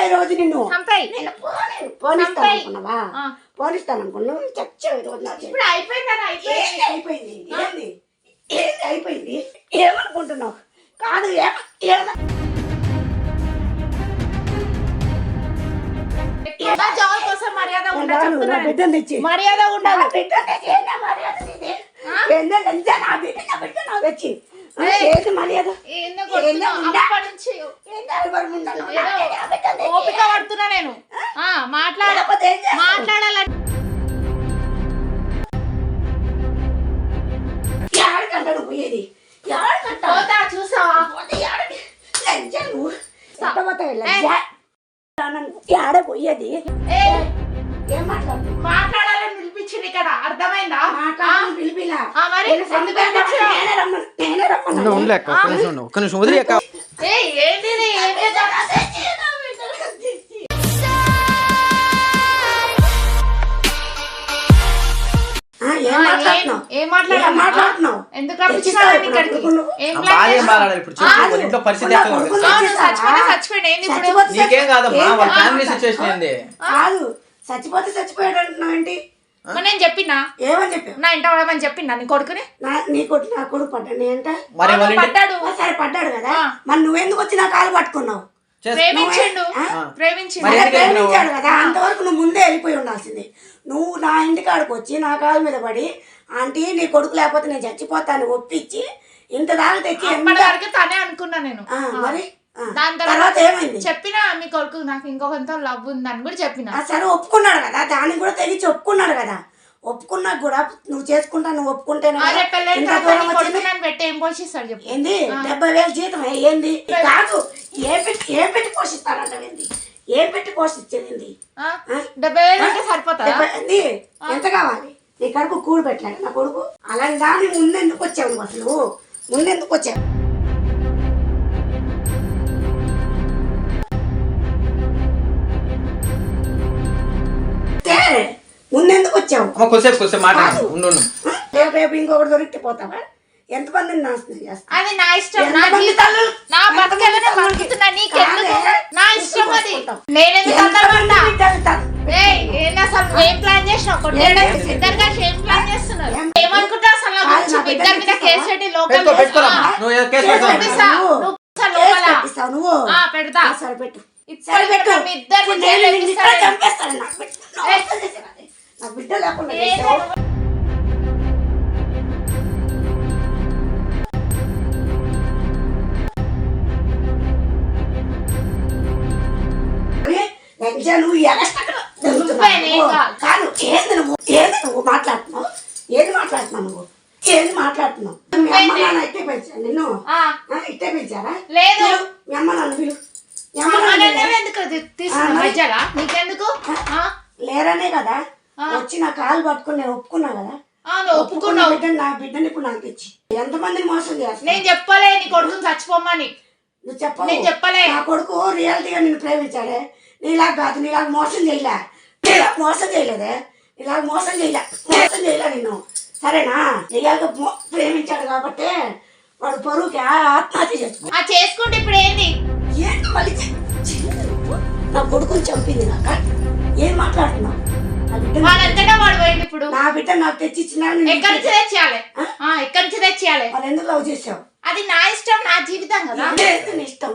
ఈ రోజు నిన్ను. చంపేయ్. నేను పోనీ- పోనిస్తాను చంపేయ్. అనుకున్నావా? ఆ. పోనిస్తాను అనుకున్నా నువ్వు చచ్చావు ఈ రోజు నా చేతిలో. ఇప్పుడు అయిపోయిందని? ఏంది అయిపోయింది? అయిపోయింది ఏంది? ఏంది అయిపోయింది? ఏమనుకుంటున్నావు? కాదు ఏమ నా జాబ్ కోసం మర్యాద నేను ఉండదు రాను, నా చెప్తున్నాను. బిడ్డను తెచ్చి. మర్యాద నా ఉండాలి బిడ్డను తెచ్చి. ఏందా మర్యాద నీది? ఏందా? లంచా నా బిడ్డ నా బిడ్డ నా తెచ్చి. ఓపిక పడుతున్నా నేను. ఆ? మాట్లాడ లేకపోతే ఏం చేస్తావు? మాట్లాడాలని యాడికంట నువ్వు పోయేది? చూసావా? ఏం మాట్లాడాలని పిలిపించింది ఇక్కడ అర్థమైందా? ఒక్క నిమిషం ఉండు ఒక్క నిమిషం వదిలే అక్క ఏయ్ ఏంటి ఇది? ఏం చేద్దాం? ఆ, ఏం ఆ, మాట్లాడుతున్నావు? ఏం- ఏం మాట్లాడాలి? ఏం మాట్లాడుతున్నావు? ఎందుకు రప్పించినావు తెచ్చిస్తావా ఇక్కడికి? ఇప్పుడు నువ్వు? ఏం నా ప్లాన్ బాధ ఏం చేసావు? బాధ ఇప్పుడు? చెప్పు ఆ, వాళ్ళ ఇంట్లో పరిస్థితి నా ఎట్లా ఉంది? కొడుకుని తెలుసా? అవును, తెచ్చిస్తావా? చచ్చిపోతే చచ్చిపోయింది ఏంది ఇప్పుడు చచ్చిపోతే నీకేం కాదమ్మా? ఏం వాళ్ళ కాదు. ఫ్యామిలీ సిచ్యువేషన్ ఏంది? కాదు చచ్చిపోతే చచ్చిపోయాడు అంటున్నావు ఏంటి మరి నేను చెప్పినా? ఏమని చెప్పావు? నా ఇంట వాడమని చెప్పినా? నీ కొడుకుని? నా నీ కొడుకు నా కొడుకు పడ్డాడు ఏంట మరి ఇంటి పడ్డాడు. సరే పడ్డాడు కదా. మరి నువ్వెందుకు వచ్చి నా కాలు పట్టుకున్నావు? చేస్తా. ప్రేమించిండు. ఆ? ప్రేమించిండు. మరి అలా ఎందుకు వెళ్ళినావు? ప్రేమించాడు కదా. అంతవరకు నువ్వు ముందే వెళ్ళిపోయి ఉండాల్సింది. నువ్వు నా ఇంటి కాడికి వచ్చి నా కాలు మీద పడి ఆంటీ నీ కొడుకు లేకపోతే నేను చచ్చిపోతాను ఒప్పించి ఇంత దాకా తెచ్చి ఎంత అప్పటి వరకు తనే అనుకున్నా నేను. ఆ, మరి? దాని తర్వాత ఏమైంది? చెప్పినా మీ కొడుకు నాకు ఇంకొకరితో లవ్ ఉందని కూడా చెప్పిన. సరే ఒప్పుకున్నాడు కదా దానికి కూడా తెగించి ఒప్పుకున్నాడు కదా. ఒప్పుకున్నా కూడా నువ్వు చేసుకుంటా నువ్వు నన్ను పెట్టి ఏం పోషిస్తాడు చెప్పు. ఏంది? డెబ్బై వేలు జీతం ఏంది? కాదు ఏ పెట్టి ఏ పెట్టి పోషిస్తాడంట ఏంది? ఏ పెట్టి పోషించేది? డెబ్బై వేలు అంటే సరిపోతుందా? ఎంత కావాలి? నీ కడుపు కూడు పెట్టాడు నా కొడుకు? అలాంటి దాన్ని ముందెందుకు వచ్చావు అసలు? ముందెందుకు వచ్చావు? ముందెందుకు వచ్చావు. కొద్దిసేపు కొద్దిసేపు మాట్లాడు. ఉండు? రేపు రేపు ఇంకొకటి దొరికితే పోతావా? ఎంతమందిని నాశనం అది నా ఇష్టం. నా ఎంతమంది జీవితం తల్లులు- నా బతుకెలా నేను బతుకుతున్నా నీకెందుకు? కాదే. నా ఇష్టం అది. నేనెందుకు తొందరపడ్డా అసలు ఏం ప్లాన్ చేసినావు? కొట్టేయడానికి ఇద్దరు కలిసి ఏం ప్లాన్ చేస్తున్నారు? ఏం- ఏమనుకుంటావు అసలు ఇద్దరి మీద కేసు పెట్టి లోపల. నువ్వు? ఆ, పెడతా. ఆ, సరే పెట్టు. ఇద్దరు. ఇక్కడ చంపేస్తాను. నాకు బిడ్డ నా బిడ్డ లేకుండా చేసావు. నువ్వు. కాదు. ఏంది నువ్వు ఏంది నువ్వు మాట్లాడుతున్నావు ఏది మాట్లాడుతున్నావు నువ్వు ఏది మాట్లాడుతున్నావు మీ అమ్మ నాన్న ఇట్టే పెంచారు నిన్ను ఆ, ఆ, ఇట్టే పెంచారా లేదు. మీ అమ్మ నాన్న పిలు. ఎందుకు నీకెందుకు? లేరనే కదా. వచ్చి నా కాలు పట్టుకుని నేను ఒప్పుకున్నా కదా? ఒప్పుకున్న ఒప్పుకున్నావు. బిడ్డని నా బిడ్డని ఇప్పుడు నాకు తెచ్చి. ఎంతమందిని మోసం చేస్తావు నేను చెప్పలే నీ కొడుకుని చచ్చిపోమని నువ్వు చెప్పవు. నేను చెప్పలే. నా కొడుకు రియాలిటీగా నిన్ను ప్రేమించాడే. నీలా కాదు నీలా మోసం చేయలే. నీలా మోసం చేయలేదే. నీలా మోసం చేయలే. మోసం చేయలే నిన్ను. సరేనా? మో- ప్రేమించాడు కాబట్టి వాడు పరువుకి ఆత్మహత్య చేసుకో చేసుకుంటే ఇప్పుడు ఏంది? ఏంటి మళ్ళీ? నా కొడుకుని చంపింది నాక? బిడ్డ నాకు తెచ్చి ఇచ్చినా నేను ఎక్కడి నుంచి తెచ్చేయాలి? ఆ, ఎక్కడి నుంచి తెచ్చేయాలి? వాళ్ళు ఎందుకు లవ్ చేసావు అది నా ఇష్టం నా జీవితం కదా. లేదు నీ ఇష్టం.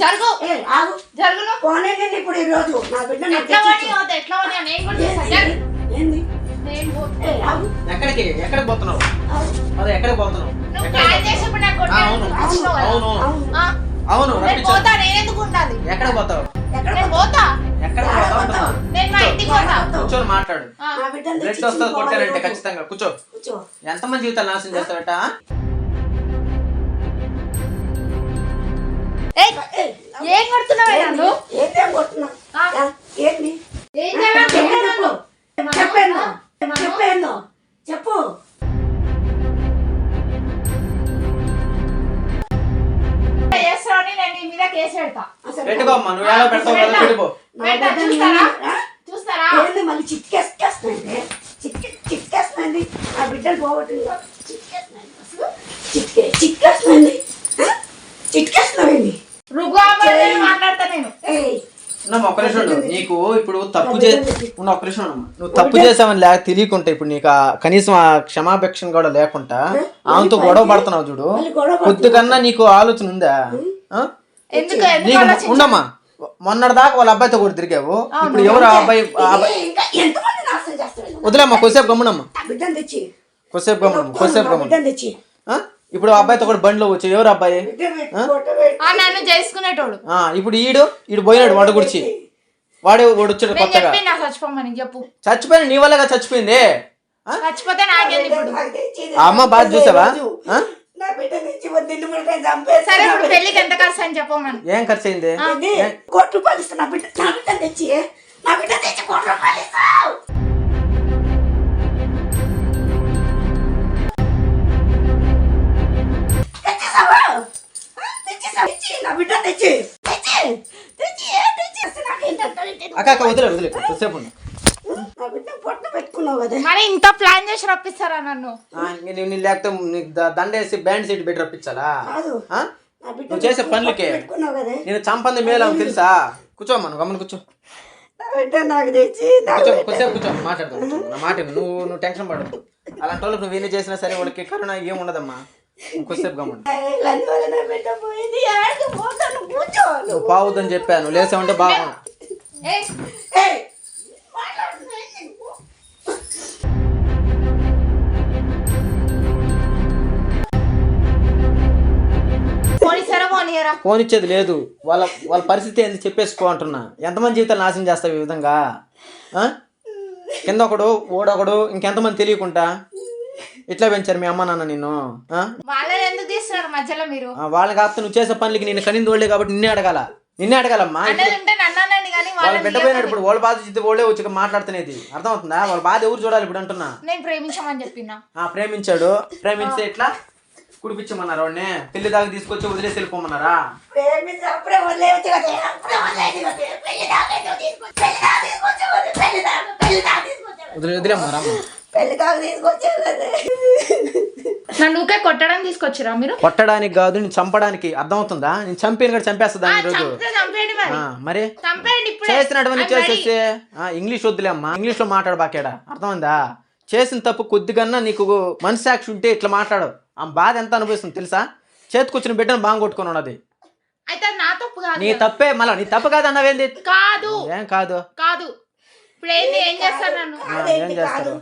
జరుగు. ఆగు. జరుగును. ఇప్పుడు ఈ రోజు నా బిడ్డ ఎట్లా పని. అవుతా ఎట్లా పని నేను కూడా ఏంది? ఎక్కడికి? ఎక్కడికి పోతున్నావు. అదే ఎక్కడికి పోతున్నావు? అవును. అవును అవును. పోతావు ఎక్కడ నేను పోతా? నేను మా ఇంటికి పోతా. కూర్చొని మాట్లాడు. తెచ్చి వస్తుంది పోవాలి ఖచ్చితంగా. కూర్చో. ఎంతమంది జీవితాలు నాశనం చేస్తారట ఏయ్, ఏ, ఏం కొడుతున్నావే? నన్ను ఏంటేం కొడుతున్నావు ఏం చేయాలి? చెప్పు. చేస్తావని నేను నీ మీద కేసు పెడతా. అసలు పెట్టుకో అమ్మా నువ్వు ఎలా పెడతావు కదా పెట్టుకో. నా పెడతా, బిడ్డని చూస్తారా? ఆ? చూస్తారా? ఏంది మళ్ళీ చిట్కేసుకేస్తున్నాయండి చిట్కే చిట్కేస్తున్నాయండి ఆ బిడ్డలు పోగొట్టింది అసలు. చిట్కే చిట్కేస్తున్నాయండి ఆ? చిట్కేస్తున్నావేంది రుగు అవ్వదు ఒక్క నిమిషం ఉండు. నీకు ఇప్పుడు తప్పు చే ఉన్న ఒక్క నిమిషం ఉండమ్మా. నువ్వు తప్పు చేసావని లేక తెలియకుంటే ఇప్పుడు నీకు కనీసం ఆ క్షమాపేక్షణ కూడా లేకుండా ఆమెతో గొడవ పడుతున్నావు చూడు. కొద్దికన్నా నీకు ఆలోచన ఉందా? ఉండమ్మా. మొన్నటి దాకా వాళ్ళ అబ్బాయితో కూడా తిరిగావు. ఇప్పుడు ఎవరు ఆ అబ్బాయి వదిలేమ్మా కొద్దిసేపు గమ్మునమ్మా. బిడ్డను తెచ్చి. కొద్దిసేపు గమ్మునమ్మా ఇప్పుడు అబ్బాయితో కూడా బండిలో వచ్చి ఎవరు అబ్బాయి? ఆ? నన్ను చేసుకునేటోడు. ఆ ఇప్పుడు ఈడు ఈడు పోయినాడు వాడు గుడిచి. వాడే వాడు వచ్చాడు నేను కొత్తగా. చచ్చిపోమని చెప్పు. చచ్చిపోయిన నీ వల్లగా చచ్చిపోయింది? ఆ? చచ్చిపోతే నాకేంది ఇప్పుడు? నాకు తెచ్చి ఆ అమ్మ బాధ చూసావా? రోజు ఆ? నా బిడ్డ తెచ్చి నిన్ను కూడా చంపేసి సరే ఇప్పుడు పెళ్ళికి ఎంత ఖర్చు అని చెప్పమని. ఏం ఖర్చు అయింది? ఏంది? కోటి రూపాయలు ఇస్తా నా బిడ్డ నా బిడ్డ తెచ్చి నా బిడ్డ తెచ్చి కోటి రూపాయలు ఇస్తావు. తెచ్చేసావా? ఆ, తెచ్చేసావా? తెచ్చి, నా బిడ్డ తెచ్చి తెచ్చి తెచ్చి ఏ తెచ్చి అసలు నాకేంటంటే ఏంటి? అక్క అక్క వదిలే వదిలే కొద్దిసేపు ఉండు. నా బిడ్డ పొట్ట పెట్టుకున్నావు కదా మరి ఇంత ప్లాన్ చేసి రప్పిస్తారా నన్ను ఆ, ఇంక లేకపోతే నీకు ద- దండేసి బ్యాండ్ సీట్ పెట్టి రప్పించాలా కాదు ఆ? నా బిడ్డ నువ్వు చేసే పనులకే పెట్టుకున్నావు కదా నేను చంపంది మేలు తెలుసా కూర్చోమ్మా నువ్వు గమని కూర్చో నా బిడ్డ నాకు తెచ్చి నా కూర్చో బిడ్డ- కొద్దిసేపు కూర్చో మాట్లాడదాం కూర్చో. నా మాట విను. నువ్వు నువ్వు టెన్షన్ పడదు అలాంటి వాళ్ళకి నువ్వు ఎన్ని చేసినా సరే వాళ్ళకి కరుణ ఏం ఉండదమ్మా నువ్వు కొద్దిసేపు గమని లంచ్ వల్ల నా బిడ్డ పోయింది. ఆడికి పోతాను కూర్చో. నువ్వు పావుద్దని చెప్పాను. బాగా పోనీయరా ఫోన్ ఇచ్చేది లేదు. వాళ్ళ వాళ్ళ పరిస్థితి ఏంది చెప్పేసుకో అంటున్నా. ఎంతమంది జీవితాలు నాశనం చేస్తావు ఈ విధంగా? కింద ఒకడు ఓడొకడు ఇంకెంతమంది తెలియకుండా ఇట్లా పెంచారు మీ అమ్మ నాన్న నిన్ను? ఆ? వాళ్ళని ఎందుకు తీస్తున్నారు మధ్యలో మీరు? ఆ, వాళ్ళని కాకపోతే నువ్వు చేసే పనులకి నేను కనింది వాళ్ళే కాబట్టి నిన్నే అడగాల. నిన్నే అడగాలమ్మా. వాళ్ళ పోయినాడు ఇప్పుడు వాళ్ళ బాధ చిత్తి వాళ్ళే వచ్చి మాట్లాడుతున్నది. అర్థమవుతుందా? వాళ్ళ బాధ ఎవరు చూడాలి ఇప్పుడు అంటున్నా? నేను ప్రేమించమని చెప్పిన. ఆ ప్రేమించాడు. ప్రేమించే ఇట్లా కుడిపించమన్నారు వాడిని. పెళ్ళి దాకా తీసుకొచ్చి వదిలేసి వెళ్ళిపోమన్నారా? వదిలే వదిలేమ్మా పెళ్ళి నన్ను ఊకే కొట్టడం తీసుకొచ్చిరా మీరు? కొట్టడానికి కాదు నేను చంపడానికి. అర్థమవుతుందా? నేను చంపిన కూడా చంపేస్తుందా ఈ రోజు చంపేయండి మరి. ఆ, మరి? చంపేయండి ఇప్పుడే. చేసినటువంటి. చేసేసి ఆ, ఇంగ్లీష్ వద్దులే అమ్మా. ఇంగ్లీష్లో మాట్లాడబాకేడా? అర్థమైందా? చేసిన తప్పు కొద్దిగన్నా నీకు మనసాక్షి ఉంటే ఇట్లా మాట్లాడు. ఆ బాధ ఎంత అనుభవిస్తుంది తెలుసా? చేతికొచ్చిన బిడ్డను బాగా కొట్టుకొని ఉన్నది అయితే అది నా తప్పు కాదు నీ తప్పే మళ్ళా నీ తప్పు కాదు అన్నవేంది కాదు. ఏం కాదు? కాదు. ఇప్పుడు ఏంది ఏం నన్ను చేస్తారు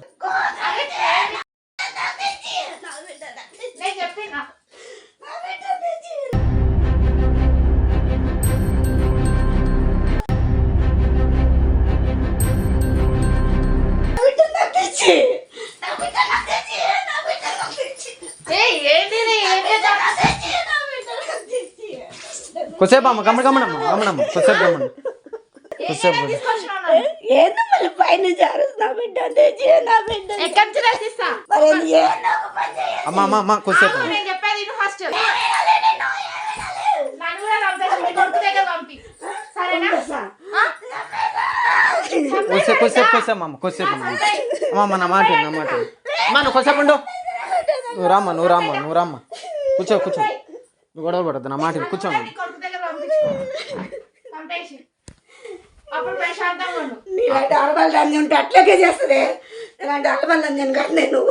నేను చెప్పిన? కొద్దిసేపు అమ్మ గమ్మడి గమ్మడమ్మ గమ్మడమ్మ కొద్దిసేపు గమ్మడి నన్ను? ఏందో పైన జారుస్తు నా బిడ్డ తెచ్చి నా బిడ్డ. ఎక్కడి నుంచి తెచ్చిస్తా మరి. అమ్మ అమ్మ అమ్మ ఆగు, నేను చెప్పేది ఇను ఫస్ట్ నన్ను కూడా చంపేసి మీ కొడుకు దగ్గర పంపి. సరేనా? ఆ? కొద్దిసేపు కొద్దిసేపు కొద్దిసేపు అమ్మ కొద్దిసేపు అమ్మ. అమ్మ అమ్మ నా మాట విను, నా మాట విను. అమ్మ నువ్వు కొద్దిసేపు ఉండు. నువ్వు రామ్మ నువ్వు రామ్మ నువ్వు రామ్మ. కూర్చో కూర్చో. నువ్వు గొడవ పడద్దు నా మాట అప్పుడు ప్రశాంతంగా ఉండు. ఆడవాళ్ళు అన్ని ఉంటే అట్లాగే చేస్తుంది. ఇలాంటి ఆడవాళ్ళు నేను కాదు నేను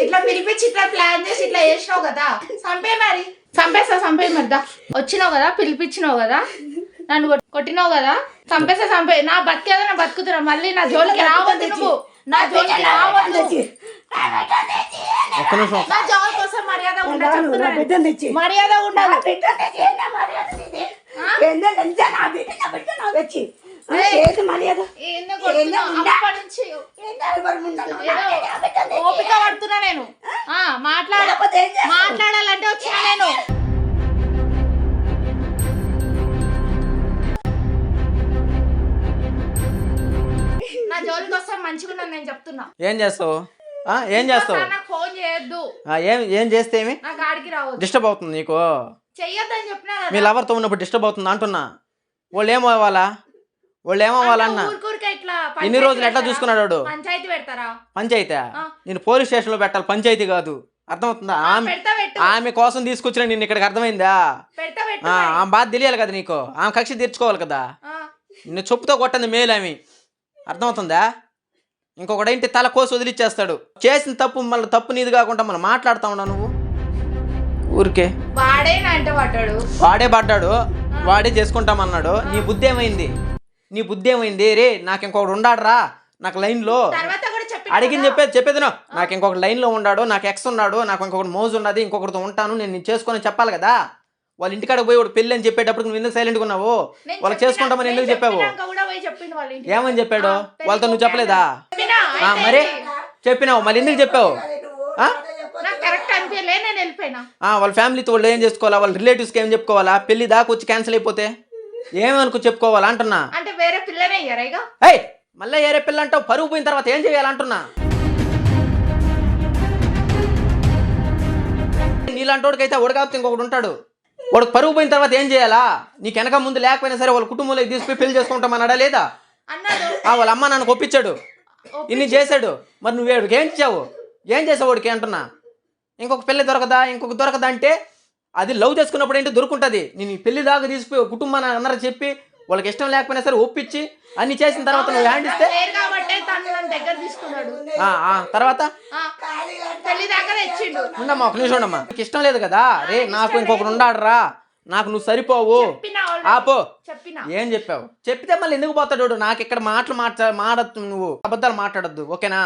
ఇట్లా పిలిపించి ఇట్లా ప్లాన్ చేసి ఇట్లా చేసినావు కదా. చంపే మరి. చంపేస్తా చంపే మరిదా వచ్చినావు కదా పిలిపించినావు కదా. నన్ను కొట్- కొట్టినావు కదా. చంపేస్తా చంపే నా బతికేదా నా బతుకుతున్నా. మళ్ళీ నా జోలికి రావద్దు నువ్వు. నా జోలికి రావద్దు. నా జోలి కోసం మర్యాద తెచ్చి. మర్యాద నా ఏందో లంచా నా బిడ్డ నా బిడ్డ నాకు. ఏంది మర్యాద. ఓపిక పడుతున్నా నేను. ఆ? మాట్లాడ లేకపోతే ఏం చేస్తావు? మాట్లాడాలంటే వచ్చినా నేను. నా జోలికి వస్తే నేను చెప్తున్నా. ఏం చేస్తావు? ఆ, ఏం చేస్తావు? నాకు ఫోన్ చేయొద్దు. ఆ, ఏం ఏం చేస్తే ఏమి? నా గాడికి రావద్దు. డిస్టర్బ్ అవుతుంది నీకు. చెయ్యొద్దని చెప్పినా కదా. మీ లవర్తో ఉన్నప్పుడు డిస్టర్బ్ అవుతుంది అంటున్నా. వాళ్ళు ఏమవ్వాలా వాళ్ళు ఏమవ్వాలన్నా అంటే ఊరికూరికే ఇట్లా ఇన్ని పంచాయతీ రోజులు ఎట్లా? చూసుకున్నాడు వాడు? పంచాయతీ పెడతారా? పంచాయతీ? ఆ. నేను పోలీస్ స్టేషన్లో పెట్టాలి. పంచాయతీ కాదు. అర్థమవుతుందా? ఆమె ఆమె కోసం తీసుకొచ్చిన నిన్ను ఇక్కడికి అర్థమైందా? ఆమె బాధ తెలియాలి కదా నీకు. ఆమె కక్ష తీర్చుకోవాలి కదా. నిన్ను చెప్పుతో కొట్టంది మేలు ఆమె. అర్థమవుతుందా? ఇంకొకడైంటి తల కోసి వదిలిచ్చేస్తాడు. చేసిన తప్పు మళ్ళీ తప్పు నీది కాకుండా మళ్ళీ మాట్లాడుతా ఉన్నావు నువ్వు. ఊరికే. వాడే పడ్డాడు. వాడే పడ్డాడు. వాడే చేసుకుంటామన్నాడు. నీ బుద్ధి ఏమైంది నీ బుద్ధి ఏమైంది రే నాకు ఇంకొకడు ఉండాడురా. నాకు లైన్లో. అడిగింది చెప్పేది చెప్పేది. నాకు ఇంకొకటి లైన్లో ఉన్నాడు నాకు ఎక్స్ ఉన్నాడు నాకు ఇంకొకటి మోజు ఉన్నది ఇంకొకరితో ఉంటాను నేను నేను చేసుకొని చెప్పాలి కదా? వాళ్ళ ఇంటికాడ పోయి వాడు పెళ్ళి అని చెప్పేటప్పుడు నువ్వు ఎందుకు సైలెంట్గా ఉన్నావు? వాళ్ళకి చెప్పినా- చేసుకుంటామని ఎందుకు చెప్పావు? వాళ్ళ. ఏమని చెప్పాడు? వాళ్ళతో నువ్వు చెప్పలేదా? మరి? చెప్పినావు మళ్ళీ ఎందుకు చెప్పావు? వాళ్ళ ఫ్యామిలీతో వాళ్ళు ఏం చేసుకోవాలా? వాళ్ళ రిలేటివ్స్కి ఏం చెప్పుకోవాలా? పెళ్ళి దాకా వచ్చి క్యాన్సిల్ అయిపోతే ఏమనుకో చెప్పుకోవాలా అంటున్నా? అంటే వేరే పిల్లనే ఏయ్ మళ్ళీ ఏరే పిల్ల అంటావు? పరుగు పోయిన తర్వాత ఏం చేయాలంటున్నా నీలాంటోడికి అయితే ఒడగాపితే ఇంకొకటి ఉంటాడు. వాడు పరుగు పోయిన తర్వాత ఏం చేయాలా? నీకు వెనక ముందు లేకపోయినా సరే వాళ్ళ కుటుంబంలోకి తీసుకుపోయి పెళ్ళి చేసుకుంటామన్నాడా లేదా? వాళ్ళ అమ్మ నన్ను ఒప్పించాడు. ఇన్ని చేశాడు. మరి నువ్వు ఏం ఇచ్చావు ఏం చేసావు వాడికి అంటున్నా? ఇంకొక పెళ్ళి దొరకదా ఇంకొక దొరకదా అంటే అది లవ్ చేసుకున్నప్పుడు ఏంటి దొరుకుంటుంది. నేను పెళ్ళి దాకా తీసుకుపోయి కుటుంబాన్ని అందరూ చెప్పి వాళ్ళకి ఇష్టం లేకపోయినా సరే ఒప్పించి అన్ని చేసిన తర్వాత నువ్వు హ్యాండ్ ఇస్తే తర్వాత? ఉండమ్మా ఒక నిమిషం ఉండమ్మా నీకు ఇష్టం లేదు కదా? రే నాకు ఇంకొకటి ఉండాడరా. నాకు నువ్వు సరిపోవు. ఆపో. ఏం చెప్పావు? చెప్తే మళ్ళీ ఎందుకు పోతాడు? నాకు ఇక్కడ మాటలు మాట్లా మాడద్దు నువ్వు. అబద్ధాలు మాట్లాడద్దు ఓకేనా?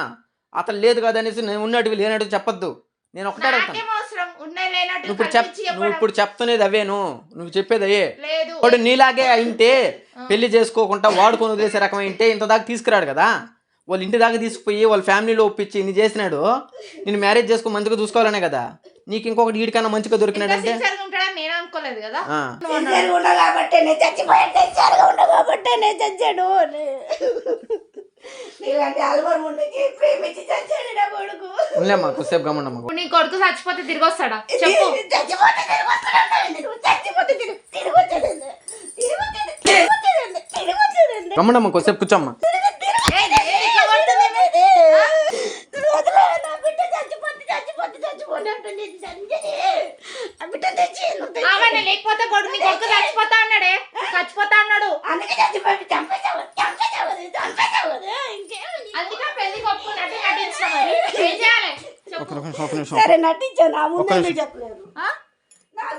అతను లేదు కదా అనేసి నేను ఉన్నట్టు లేనట్టు చెప్పొద్దు. నేను ఒకటే అడుగుతాను నువ్వు ఇప్పుడు చెప్ నువ్వు. ఇప్పుడు చెప్తున్నది అవేను నువ్వు. చెప్పేది అయ్యే లేదు. వాడు నీలాగే అయింటే పెళ్ళి చేసుకోకుండా వాడుకొని వదిలేసే రకం అయింటే ఇంత దాకా తీసుకురాడు కదా. వాళ్ళ ఇంటి దాకా తీసుకుపోయి వాళ్ళ ఫ్యామిలీలో ఒప్పించి ఇన్ని చేసినాడు. నేను మ్యారేజ్ చేసుకో మంచిగా చూసుకోవాలనే కదా. నీకు ఇంకొకటి వీడికన్నా మంచిగా సిన్సియర్గా ఉంటాడని నేను అనుకోలేదు కదా. కాబట్టి నేను చచ్చాడు నీలాంటి అలవారు ఉండకి ప్రేమించి చచ్చాడు నా కొడుకు. ఉండలేమ్మా కొద్దిసేపు గమనమ్మా ఇప్పుడు నీ కొడుకు చచ్చిపోతే తిరిగి వస్తాడా చెప్పు. చచ్చిపోతే తిరిగి వస్తాడండి నువ్వు చచ్చిపోతే తిరిగి తిరిగి వచ్చాడండి తిరిగి వచ్చాడు తిరిగి వచ్చాడండి తిరిగి వచ్చాడండి గమనమ్మా కొద్దిసేపు కూర్చోమ్మా లేకపోతే కొడుకు నీ కొడుకు చచ్చిపోతా అన్నాడే. చచ్చిపోతా అన్నాడు. అందుకే చచ్చిపోయి చంపేసావు చంపేసావు చంపేసావు ఇంకేమి అందుకే పెళ్ళికి ఒప్పుకున్నట్టు నటించిన మరి ఏం చేయాలి చెప్పు. ఒక నిమిషం ఒక నిమిషం సరే నటించాను నా ముందే. నువ్వు చెప్పలేదు?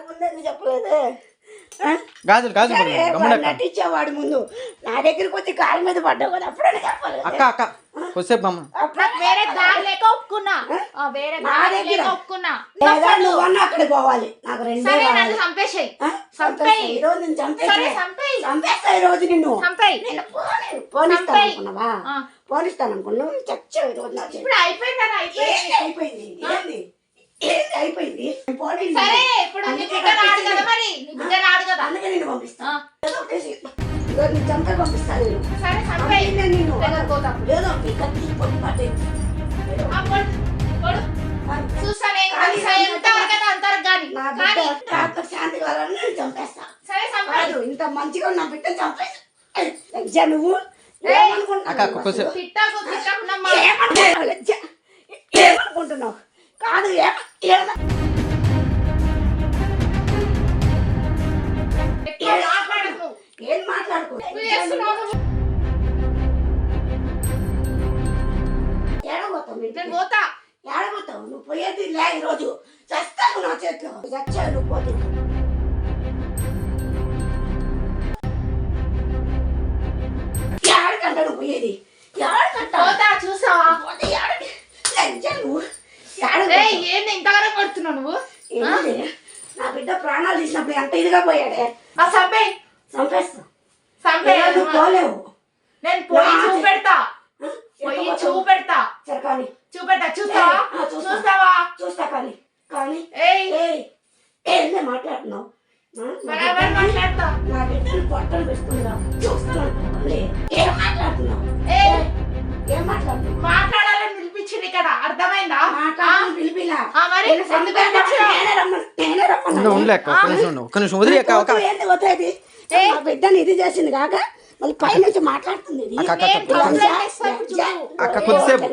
ముందే నువ్వు? గాజులు గాజులు నటించేవాడు ముందు. నా దగ్గరికి వచ్చి కాళ్ళ మీద పడ్డావు కదా కదా. అక్క అక్క. కొద్దిసేపు గమ్మ అప్పుడు నాకు వేరే దారి లేక ఒప్పుకున్నా. ఆ, వేరే నా దారి దగ్గర. లేక ఒప్పుకున్నా. లేదా నువ్వన్నా అక్కడికి పోవాలి. నాకు రెండే సరే కావాలి. నన్ను చంపేసాయి. ఆ? చంపేయ్. ఈ రోజు నేను చంపేస్తా. సరే చంపేయ్. చంపేస్తా ఈ రోజు నిన్ను. చంపేయ్. నేను పోనీ- పోనిస్తాను పోనిస్తాను అనుకున్నా నా. ఇప్పుడు అయిపోయింది అయిపోయింది? ఏంది ఏంది? నీ అందుకే నీ నేను నీ పంపిస్తాను నేను. కత్తి పొడి. నా శాంతి కావాలని చంపేస్తా. సరే ఇంత మంచిగా ఉన్న బిడ్డ చంపేస్తా. నువ్వు. ఏమనుకుంటున్నావు? కాదు ఏం మాట్లాడుకో. పోతా. ఏడబోతావు నువ్వు పోయేది లే ఈరోజు. చస్తావు నా చేతిలో. చచ్చావు నువ్వు పోతే. నువ్వు పోయేది. పోతా చూసావా? నువ్వు? ఏంది ఇంతవరకు కొడుతున్నావు నువ్వు? నా బిడ్డ ప్రాణాలు తీసినప్పుడు ఎంత ఇదిగా పోయాడే? ఆ చంపేయ్ చంపేస్తా. నువ్వు పోలేవు. నేను పోయి చూపెడతా? పోయి? చూపెడతా. సరే కానీ. చూపెడతా చూస్తావా. చూస్తావా? చూస్తా కానీ. కానీ. ఏయ్. ఏయ్. ఏందే మాట్లాడుతున్నావు? నా బిడ్డని- పొట్టలు ఏం ఏం? మాట్లాడాలని పిలిపించింది ఇక్కడ అర్థమైందా? పిలిపిలా? మరి నేను ఒక్క నిమిషం వదిలి అక్క ఒక ఏంది నా ఇది చేసింది కాక మళ్ళీ పై నుంచి మాట్లాడుతుంది. ఇది అక్క, అక్క, అక్క. అక్క, కొద్దిసేపు.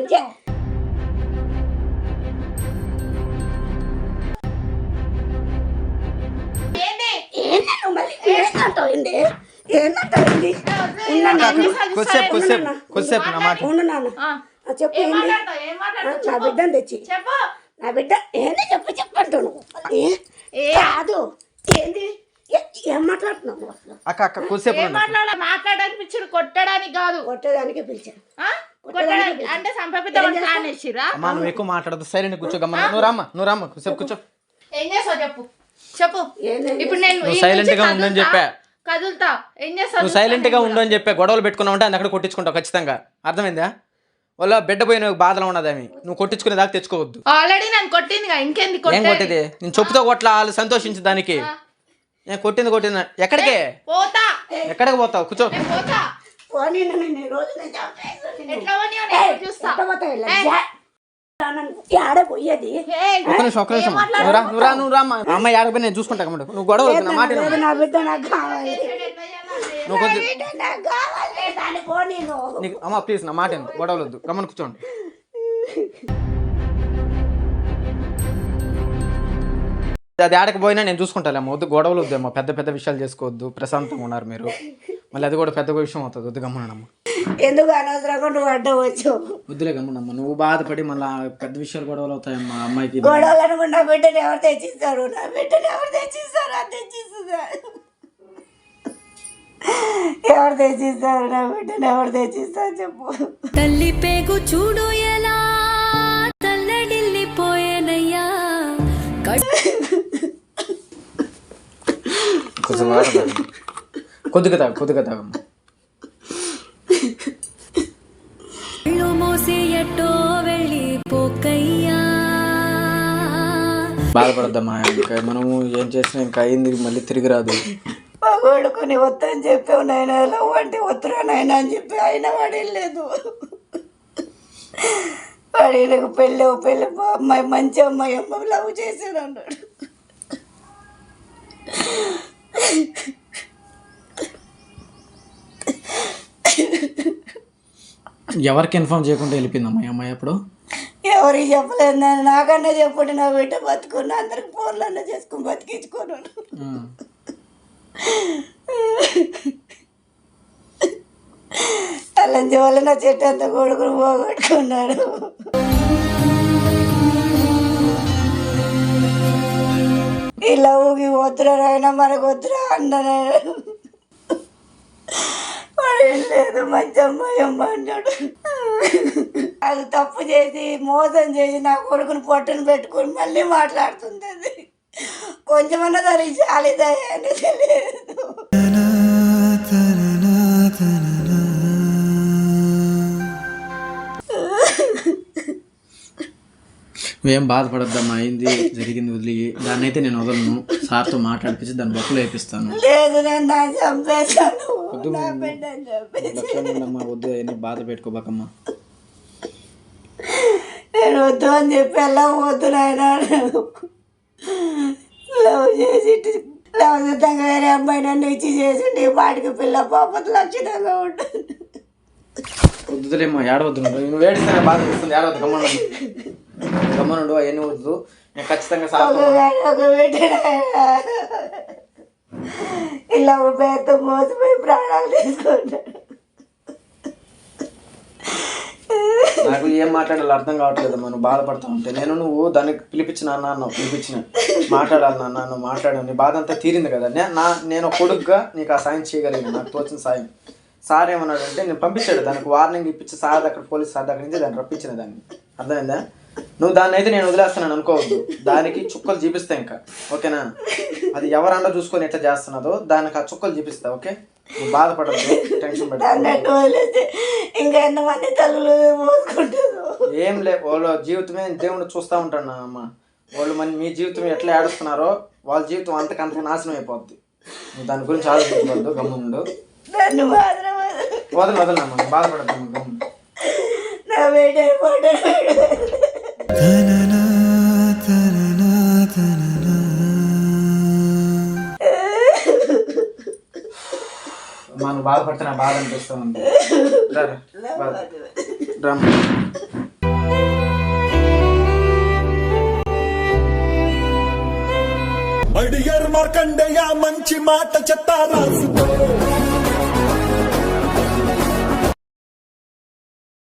ఏంటంటావు కొద్దిసేపు కొద్దిసేపు కొద్దిసేపు నా మాట ఉండు నాన్న ఆ. చెప్పు ఏంది నా బిడ్డను తెచ్చి చెప్పు నా బిడ్డ ఏంది చెప్పు చెప్పంటాను ఏ- కాదు ఏంది ఏ- ఏం మాట్లాడుతున్నావు నువ్వు అసలు అక్క అక్క కొద్దిసేపు ఏం మాట్లాడడానికి పిచ్చుడు కొట్టడానికి కాదు కొట్టేదానికే పిలిచాను ఆ? కొట్టడానికి అంటే సంపేద్దామని ప్లాన్ వేసిరా అమ్మా నువ్వు ఎక్కువ మాట్లాడదు సైలెంట్ కూర్చో గమ్మ నువ్వు రామ్మా నువ్వు రామ్మా కొద్దిసేపు కూర్చో ఏం చేసావు చెప్పు చెప్పు. ఇప్పుడు నేను నుంచి గా ఉండని చెప్పా. కదులుతా. ఏం చేస్తావు? నువ్వు సైలెంట్గా ఉండు అని చెప్పే. గొడవలు పెట్టుకున్నావు అంటే అక్కడ కొట్టించుకుంటావు ఖచ్చితంగా. అర్థమైందా? వాళ్ళ బిడ్డ పోయిన బాధలో ఉన్నదేమి నువ్వు కొట్టించుకునే దాకా తెచ్చుకోవద్దు. ఆల్రెడీ నన్ను కొట్టిందిగా. ఇంకెంది ఏం కొట్టేది? కొట్టేది? నేను చెప్పుతో కొట్ల వాళ్ళు సంతోషించు దానికి. నేను కొట్టింది కొట్టింది. ఎక్కడికే? పోతా. ఎక్కడికి పోతావు? కూర్చో. నేను పోతా. పోనీ రోజు నేను పోనీయో నేను చూస్తా. అమ్మ. అమ్మాయి ఆడపోయి నేను చూసుకుంటా కమ్మడు నువ్వు గొడవ నా మాట? నువ్వు అమ్మ ప్లీజ్ నా మాట విను. గొడవలు వద్దు. గమ్మని కూర్చోండి. అది ఆడకి పోయినా నేను చూసుకుంటాలేమ్మా వద్దు గొడవలు వద్దేమ్మా పెద్ద పెద్ద విషయాలు చేసుకోవద్దు. ప్రశాంతంగా ఉన్నారు మీరు. మళ్ళీ అది కూడా పెద్ద విషయం అవుతుంది. వద్దు గమ్మనమ్మా ఎందుకు అనవసరంగా నువ్వు అడ్డవచ్చు వద్దులే గమ్మనమ్మా నువ్వు బాధపడి మళ్ళీ పెద్ద విషయాలు గొడవలు అవుతాయమ్మా అమ్మాయికి. గొడవలు అనుకుని నా బిడ్డను ఎవరు తెచ్చిస్తారు? నా బిడ్డను ఎవరు తెచ్చిస్తారు? అది తెచ్చిస్తారు ఎవరు తెచ్చిస్తారు? నా బిడ్డను ఎవరు తెచ్చిస్తారు చెప్పు. తల్లి పేగు చూడు ఎలా వాటర్ తాగు. కొద్దిగా తాగు కొద్దిగా తాగమ్మా బాధపడద్దమ్మా ఇంకా మనము ఏం చేసినా ఇంకా అయింది మళ్ళీ తిరిగి రాదు. మా కొడుకుని వద్దని చెప్పావు నాయన ఎలా అంటే వద్దురా నాయన అని చెప్పి అయినా వాడు వెళ్ళలేదు. వాడు పెళ్ళి పెళ్ళి అమ్మాయి మంచి అమ్మాయి అమ్మాయి లవ్ చేశాడు అన్నాడు. ఎవరికి ఇన్ఫార్మ్ చేయకుండా వెళ్ళిపోయిందమ్మా ఈ అమ్మాయి అప్పుడు ఎవరికి చెప్పలేదు నేను. నాకన్నా చెప్పండి నా బిడ్డ బతుకున్నా అందరికి ఫోన్లన్నా చేసుకుని బతికించుకున్నాను ఆ. అలాంటి వల్ల నా చెట్టు అంత కొడుకుని పోగొట్టుకున్నాడు. ఈ లవ్కి వద్దురా నాయన మనకు వద్దురా అన్నాడు లేదు మంచి అమ్మాయి అమ్మ అన్నాడు. అది తప్పు చేసి మోసం చేసి నా కొడుకుని పొట్టను పెట్టుకొని మళ్ళీ మాట్లాడుతుంది అది కొంచెమన్నా దానికి చాలిదా అని తెలియదు. నువ్వేం బాధపడద్దమ్మా అయింది జరిగింది వదిలి. దాన్ని అయితే నేను వదలను. సార్తో మాట్లాడిపించి దాన్ని బొక్కలు వేపిస్తాను. వద్దు అవన్నీ బాధ పెట్టుకోబాకమ్మా. నేను వద్దు అని చెప్పి ఎలా వద్దు నాయన లవ్ చేసి లవ్ సిద్ధంగా వేరే అమ్మాయి నన్ను ఇచ్చి చేసిండి వాడికి పిల్ల పాపత లక్షణంగా ఉంటుంది. వద్దులేమ్మా ఏడవద్దు నువ్వు. ఏడిస్తేనే బాధ వస్తుంది ఏడవద్దు గమ్మనుండు అవన్నీ వద్దు. నేను ఖచ్చితంగా ఇలా పేరుతో మోసపోయి ప్రాణాలు తీసుకుంటాడు. నాకు ఏం మాట్లాడాలో అర్థం కావట్లేదు మనం బాధపడతా ఉంటే. నేను నువ్వు దానికి పిలిపించిన అన్న అన్నావు పిలిపించిన. మాట్లాడాలి నాన్న నువ్వు మాట్లాడాను నీ బాధ అంతా తీరింది కదా. నే- నా నేను కొడుకుగా నీకు ఆ సాయం చేయగలిగాను. నాకు తోచిన సాయం. సార్ ఏమన్నాడు అంటే నేను పంపించాడు. దానికి వార్నింగ్ ఇప్పించి సార్ దగ్గర పోలీస్ సార్ దగ్గర నుంచి దాన్ని రప్పించిన దాన్ని. అర్థమైందా? నువ్వు దాన్ని అయితే నేను వదిలేస్తున్నాను అనుకోవద్దు. దానికి చుక్కలు చూపిస్తా ఇంకా ఓకేనా? అది ఎవరన్నా చూసుకొని ఎట్లా చేస్తున్నదో దానికి ఆ చుక్కలు చూపిస్తా ఓకే? నువ్వు బాధపడద్దు టెన్షన్ పెట్టదు ఏం లే వాళ్ళ జీవితమే దేవుడు చూస్తూ ఉంటాడు నా అమ్మ. వాళ్ళు మన మీ జీవితం ఎట్లా ఏడుస్తున్నారో వాళ్ళ జీవితం అంతకంతకు నాశనం అయిపోద్ది. నువ్వు దాని గురించి ఆలోచించవద్దు మాత్రం వదలు. వదలు వదలమ్మా బాధపడతాము గమ్ము మనం బాధపడితే నా బాధ అనిపిస్తూ ఉంది రా, రా, బాధ. రా అమ్మ. అడియర్ మార్కండేయ మంచి మాట చెత్త రాసుకో